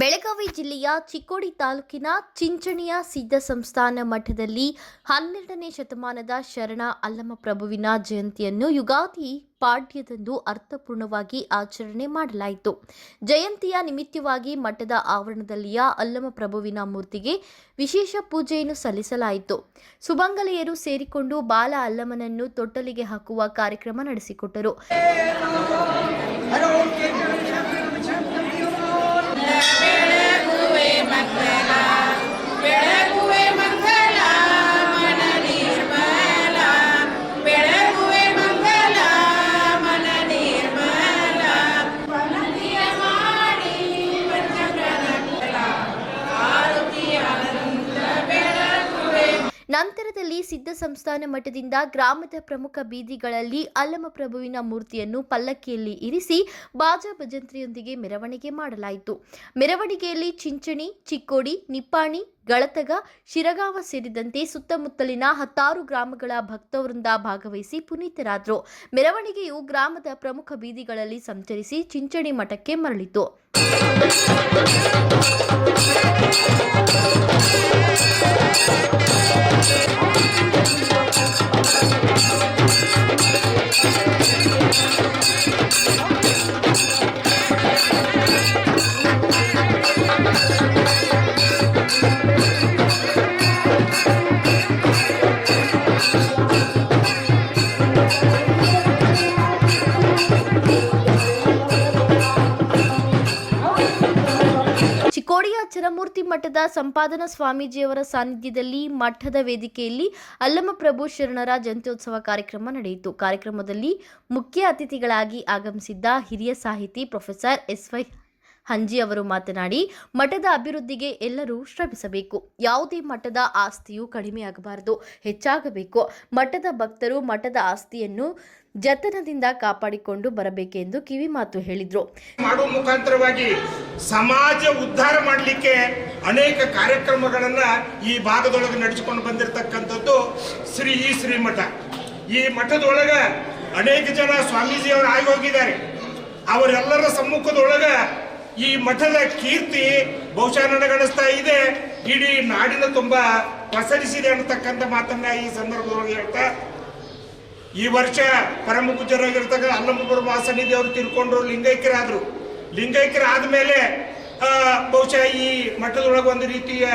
ಬೆಳಗಾವಿ ಜಿಲ್ಲೆಯ ಚಿಕ್ಕೋಡಿ ತಾಲೂಕಿನ ಚಿಂಚಣಿಯ ಸಿದ್ಧ ಸಂಸ್ಥಾನ ಮಠದಲ್ಲಿ ಹನ್ನೆರಡನೇ ಶತಮಾನದ ಶರಣ ಅಲ್ಲಮಪ್ರಭುವಿನ ಜಯಂತಿಯನ್ನು ಯುಗಾದಿ ಪಾಡ್ಯದಂದು ಅರ್ಥಪೂರ್ಣವಾಗಿ ಆಚರಣೆ ಮಾಡಲಾಯಿತು. ಜಯಂತಿಯ ನಿಮಿತ್ತವಾಗಿ ಮಠದ ಆವರಣದಲ್ಲಿಯ ಅಲ್ಲಮಪ್ರಭುವಿನ ಮೂರ್ತಿಗೆ ವಿಶೇಷ ಪೂಜೆಯನ್ನು ಸಲ್ಲಿಸಲಾಯಿತು. ಸುಮಂಗಲೆಯರು ಸೇರಿಕೊಂಡು ಬಾಲ ಅಲ್ಲಮನನ್ನು ತೊಟ್ಟಲಿಗೆ ಹಾಕುವ ಕಾರ್ಯಕ್ರಮ ನಡೆಸಿಕೊಟ್ಟರು. ನಂತರದಲ್ಲಿ ಸಿದ್ಧ ಸಂಸ್ಥಾನ ಮಠದಿಂದ ಗ್ರಾಮದ ಪ್ರಮುಖ ಬೀದಿಗಳಲ್ಲಿ ಅಲ್ಲಮಪ್ರಭುವಿನ ಮೂರ್ತಿಯನ್ನು ಪಲ್ಲಕ್ಕಿಯಲ್ಲಿ ಇರಿಸಿ ಬಾಜಾ ಭಜಂತ್ರಿಯೊಂದಿಗೆ ಮೆರವಣಿಗೆ ಮಾಡಲಾಯಿತು. ಮೆರವಣಿಗೆಯಲ್ಲಿ ಚಿಂಚಣಿ, ಚಿಕ್ಕೋಡಿ, ನಿಪ್ಪಾಣಿ, ಗಳತಗ, ಶಿರಗಾವ ಸೇರಿದಂತೆ ಸುತ್ತಮುತ್ತಲಿನ ಹತ್ತಾರು ಗ್ರಾಮಗಳ ಭಕ್ತವೃಂದ ಭಾಗವಹಿಸಿ ಪುನೀತರಾದರು. ಮೆರವಣಿಗೆಯು ಗ್ರಾಮದ ಪ್ರಮುಖ ಬೀದಿಗಳಲ್ಲಿ ಸಂಚರಿಸಿ ಚಿಂಚಣಿ ಮಠಕ್ಕೆ ಮರಳಿತು. ಚರಮೂರ್ತಿ ಮಠದ ಸಂಪಾದನಾ ಸ್ವಾಮೀಜಿಯವರ ಸಾನ್ನಿಧ್ಯದಲ್ಲಿ ಮಠದ ವೇದಿಕೆಯಲ್ಲಿ ಅಲ್ಲಮ ಪ್ರಭು ಶರಣರ ಜಯಂತ್ಯೋತ್ಸವ ಕಾರ್ಯಕ್ರಮ ನಡೆಯಿತು. ಕಾರ್ಯಕ್ರಮದಲ್ಲಿ ಮುಖ್ಯ ಅತಿಥಿಗಳಾಗಿ ಆಗಮಿಸಿದ್ದ ಹಿರಿಯ ಸಾಹಿತಿ ಪ್ರೊಫೆಸರ್ ಎಸ್ ವೈ ಹಂಜಿ ಅವರು ಮಾತನಾಡಿ, ಮಠದ ಅಭಿವೃದ್ಧಿಗೆ ಎಲ್ಲರೂ ಶ್ರಮಿಸಬೇಕು. ಯಾವುದೇ ಮಠದ ಆಸ್ತಿಯು ಕಡಿಮೆಯಾಗಬಾರದು, ಹೆಚ್ಚಾಗಬೇಕು. ಮಠದ ಭಕ್ತರು ಮಠದ ಆಸ್ತಿಯನ್ನು ಜತನದಿಂದ ಕಾಪಾಡಿಕೊಂಡು ಬರಬೇಕೆಂದು ಕಿವಿಮಾತು ಹೇಳಿದರು. ಮಾಡುವ ಮುಖಾಂತರವಾಗಿ ಸಮಾಜ ಉದ್ಧಾರ ಮಾಡಲಿಕ್ಕೆ ಅನೇಕ ಕಾರ್ಯಕ್ರಮಗಳನ್ನ ಈ ಭಾಗದೊಳಗೆ ನಡೆಸಿಕೊಂಡು ಬಂದಿರತಕ್ಕಂಥದ್ದು ಶ್ರೀ ಈ ಶ್ರೀಮಠ. ಈ ಮಠದೊಳಗೆ ಅನೇಕ ಜನ ಸ್ವಾಮೀಜಿಯವರು ಆಗಿ ಹೋಗಿದ್ದಾರೆ. ಅವರೆಲ್ಲರ ಸಮ್ಮುಖದೊಳಗೆ ಈ ಮಠದ ಕೀರ್ತಿ ಬಹುಶಃ ನನಗಣಿಸ್ತಾ ಇದೆ. ಇಡೀ ನಾಡಿನ ತುಂಬಾ ಪಸರಿಸಿದೆ ಅನ್ನತಕ್ಕಂಥ ಮಾತನ್ನ ಈ ಸಂದರ್ಭದೊಳಗೆ ಹೇಳ್ತಾ ಈ ವರ್ಷ ಪರಮ ಪೂಜ್ಯರಾಗಿರ್ತಕ್ಕ ಅಲ್ಲಮಪುರ ಮಹಾಸನ್ನಿಧಿ ಅವರು ತಿರ್ಕೊಂಡ್ರು, ಲಿಂಗೈಕ್ಯರಾದ್ರು. ಲಿಂಗೈಕ್ಯರಾದ ಆದಮೇಲೆ ಬಹುಶಃ ಈ ಮಠದೊಳಗೆ ಒಂದು ರೀತಿಯ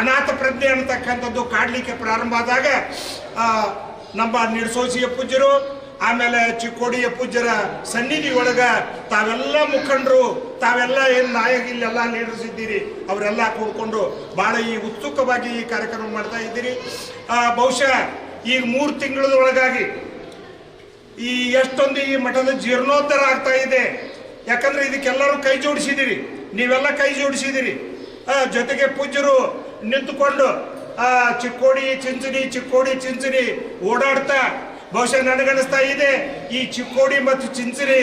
ಅನಾಥ ಪ್ರಜ್ಞೆ ಅನ್ನತಕ್ಕಂಥದ್ದು ಕಾಡಲಿಕ್ಕೆ ಪ್ರಾರಂಭ ಆದಾಗ ನಮ್ಮ ನಿರ್ಸೋಸಿಯ ಪೂಜ್ಯರು, ಆಮೇಲೆ ಚಿಕ್ಕೋಡಿಯ ಪೂಜ್ಯರ ಸನ್ನಿಧಿ ಒಳಗೆ ತಾವೆಲ್ಲ ಮುಖಂಡರು, ತಾವೆಲ್ಲ ಏನು ನಾಯಕ ಇಲ್ಲೆಲ್ಲ ಲೀಡರ್ಸ್ ಇದ್ದೀರಿ, ಅವರೆಲ್ಲ ಕೂಡ್ಕೊಂಡು ಭಾಳ ಈ ಉತ್ಸುಕವಾಗಿ ಈ ಕಾರ್ಯಕ್ರಮ ಮಾಡ್ತಾ ಇದ್ದೀರಿ. ಬಹುಶಃ ಈಗ ಮೂರು ತಿಂಗಳೊಳಗಾಗಿ ಈ ಎಷ್ಟೊಂದು ಈ ಮಠದ ಜೀರ್ಣೋದ್ಧಾರ ಆಗ್ತಾ ಇದೆ. ಯಾಕಂದ್ರೆ ಇದಕ್ಕೆಲ್ಲರೂ ಕೈ ಜೋಡಿಸಿದಿರಿ ನೀವೆಲ್ಲ ಕೈ ಜೋಡಿಸಿದಿರಿ ಜೊತೆಗೆ ಪೂಜ್ಯರು ನಿಂತುಕೊಂಡು ಆ, ಚಿಕ್ಕೋಡಿ ಚಿಂಚುಡಿ ಚಿಕ್ಕೋಡಿ ಚಿಂಚಣಿ ಓಡಾಡ್ತಾ ಬಹುಶಃ ನನಗನ್ನಿಸ್ತಾ ಇದೆ ಈ ಚಿಕ್ಕೋಡಿ ಮತ್ತು ಚಿಂಚುರಿ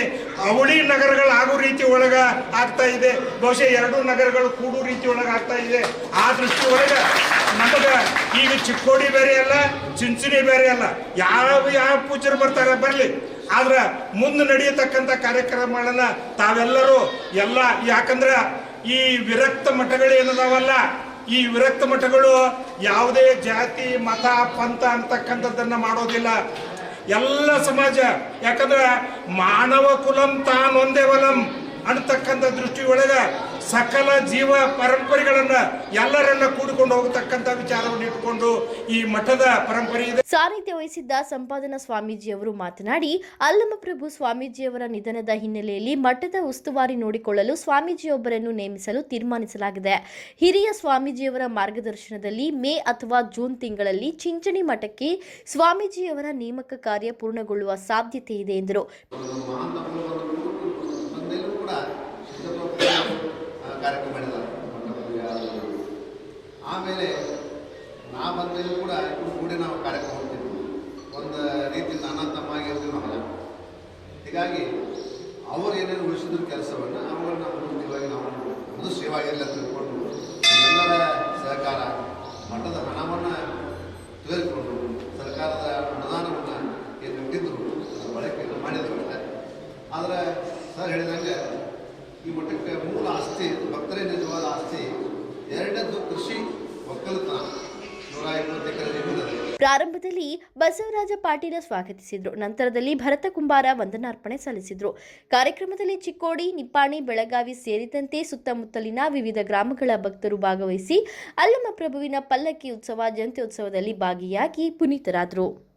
ಅವಳಿ ನಗರಗಳು ಆಗೋ ರೀತಿ ಒಳಗ ಆಗ್ತಾ ಇದೆ. ಬಹುಶಃ ಎರಡೂ ನಗರಗಳು ಕೂಡೋ ರೀತಿ ಒಳಗ ಆಗ್ತಾ ಇದೆ. ಆ ದೃಷ್ಟಿ ಒಳಗ ಈಗ ಚಿಕ್ಕೋಡಿ ಬೇರೆ ಅಲ್ಲ ಚಿಂಚಣಿ ಬೇರೆ ಅಲ್ಲ. ಯಾವ ಯಾವ ಪೂಜರು ಬರ್ತಾರೆ ಬರಲಿ. ಆದ್ರೆ ಮುಂದೆ ನಡೆಯತಕ್ಕಂಥ ಕಾರ್ಯಕ್ರಮಗಳನ್ನ ತಾವೆಲ್ಲರೂ ಎಲ್ಲ ಯಾಕಂದ್ರೆ ಈ ವಿರಕ್ತ ಮಠಗಳು ಏನದಾವಲ್ಲ, ಈ ವಿರಕ್ತ ಮಠಗಳು ಯಾವುದೇ ಜಾತಿ, ಮತ, ಪಂಥ ಅಂತಕ್ಕಂಥದ್ದನ್ನ ಮಾಡೋದಿಲ್ಲ. ಎಲ್ಲ ಸಮಾಜ, ಯಾಕಂದ್ರೆ ಮಾನವ ಕುಲಂ ತಾನೊಂದೇ ವಲಂ ಅನ್ನತಕ್ಕಂಥ ದೃಷ್ಟಿಯೊಳಗ ಸಕಲ ಜೀವ ಪರಂಪರೆಗಳನ್ನ ಎಲ್ಲರನ್ನ ಕೂಡಿಕೊಂಡು ಹೋಗತಕ್ಕಂತ ವಿಚಾರವನ್ನು ಇಟ್ಟುಕೊಂಡು ಈ ಮಠದ ಪರಂಪರೆ ಇದೆ. ಸಾನ್ನಿಧ್ಯ ವಹಿಸಿದ್ದ ಸಂಪಾದನಾ ಸ್ವಾಮೀಜಿಯವರು ಮಾತನಾಡಿ ಅಲ್ಲಮಪ್ರಭು ಸ್ವಾಮೀಜಿಯವರ ನಿಧನದ ಹಿನ್ನೆಲೆಯಲ್ಲಿ ಮಠದ ಉಸ್ತುವಾರಿ ನೋಡಿಕೊಳ್ಳಲು ಸ್ವಾಮೀಜಿಯೊಬ್ಬರನ್ನು ನೇಮಿಸಲು ತೀರ್ಮಾನಿಸಲಾಗಿದೆ. ಹಿರಿಯ ಸ್ವಾಮೀಜಿಯವರ ಮಾರ್ಗದರ್ಶನದಲ್ಲಿ ಮೇ ಅಥವಾ ಜೂನ್ ತಿಂಗಳಲ್ಲಿ ಚಿಂಚಣಿ ಮಠಕ್ಕೆ ಸ್ವಾಮೀಜಿಯವರ ನೇಮಕ ಕಾರ್ಯ ಪೂರ್ಣಗೊಳ್ಳುವ ಸಾಧ್ಯತೆ ಇದೆ ಎಂದರು ಮಹಾನ್ ತಪಸ್ಸು ಬಂದೆಲ್ಲೂ ಕೂಡ ಸಿದ್ಧಪಡಿಸಿ ಕಾರ್ಯಕ್ರಮ ಆಮೇಲೆ ನಾ ಬಂದಲ್ಲಿ ಕೂಡ ಕೂಡಿ ನಾವು ಕಾರ್ಯಕ್ರಮ ಹೋಗ್ತಿದ್ವಿ ಒಂದು ರೀತಿ ನಾನಾ ತಮ್ಮಾಗಿರ್ತೀವಿ ನಾವೆಲ್ಲ ಹೀಗಾಗಿ ಅವರು ಏನೇನು ಉಳಿಸಿದ್ರು ಕೆಲಸವನ್ನು ಅವುಗಳನ್ನ ಮುಂದಿವಾಗಿ ನಾವು ಒಂದು ಸೇವಾ ತಿಳ್ಕೊಂಡು ಎಲ್ಲರ ಸಹಕಾರ, ಮಠದ ಹಣವನ್ನು ತೆಗೆದುಕೊಂಡು ಸರ್ಕಾರದ ಅನುದಾನವನ್ನು ಏನು ಇಟ್ಟಿದ್ರು ಬಳಕೆಯನ್ನು ಮಾಡಿದ್ರು ಆದರೆ ಸರ್ ಹೇಳಿದಂಗೆ ಈ ಮಠಕ್ಕೆ ಮೂಲ ಆಸ್ತಿ, ಭಕ್ತರೇ ನಿಜವಾದ ಆಸ್ತಿ, ಎರಡದ್ದು ಕೃಷಿ ಒಕ್ಕಲುತನ. ಎಕರೆ ಜಮೀನಲ್ಲಿ ಪ್ರಾರಂಭದಲ್ಲಿ ಬಸವರಾಜ ಪಾಟೀಲ ಸ್ವಾಗತಿಸಿದರು. ನಂತರದಲ್ಲಿ ಭರತ ಕುಂಬಾರ ವಂದನಾರ್ಪಣೆ ಸಲ್ಲಿಸಿದರು. ಕಾರ್ಯಕ್ರಮದಲ್ಲಿ ಚಿಕ್ಕೋಡಿ, ನಿಪ್ಪಾಣಿ, ಬೆಳಗಾವಿ ಸೇರಿದಂತೆ ಸುತ್ತಮುತ್ತಲಿನ ವಿವಿಧ ಗ್ರಾಮಗಳ ಭಕ್ತರು ಭಾಗವಹಿಸಿ ಅಲ್ಲಮ್ಮ ಪ್ರಭುವಿನ ಪಲ್ಲಕ್ಕಿ ಉತ್ಸವ, ಜಯಂತ್ಯೋತ್ಸವದಲ್ಲಿ ಭಾಗಿಯಾಗಿ ಪುನೀತರಾದರು.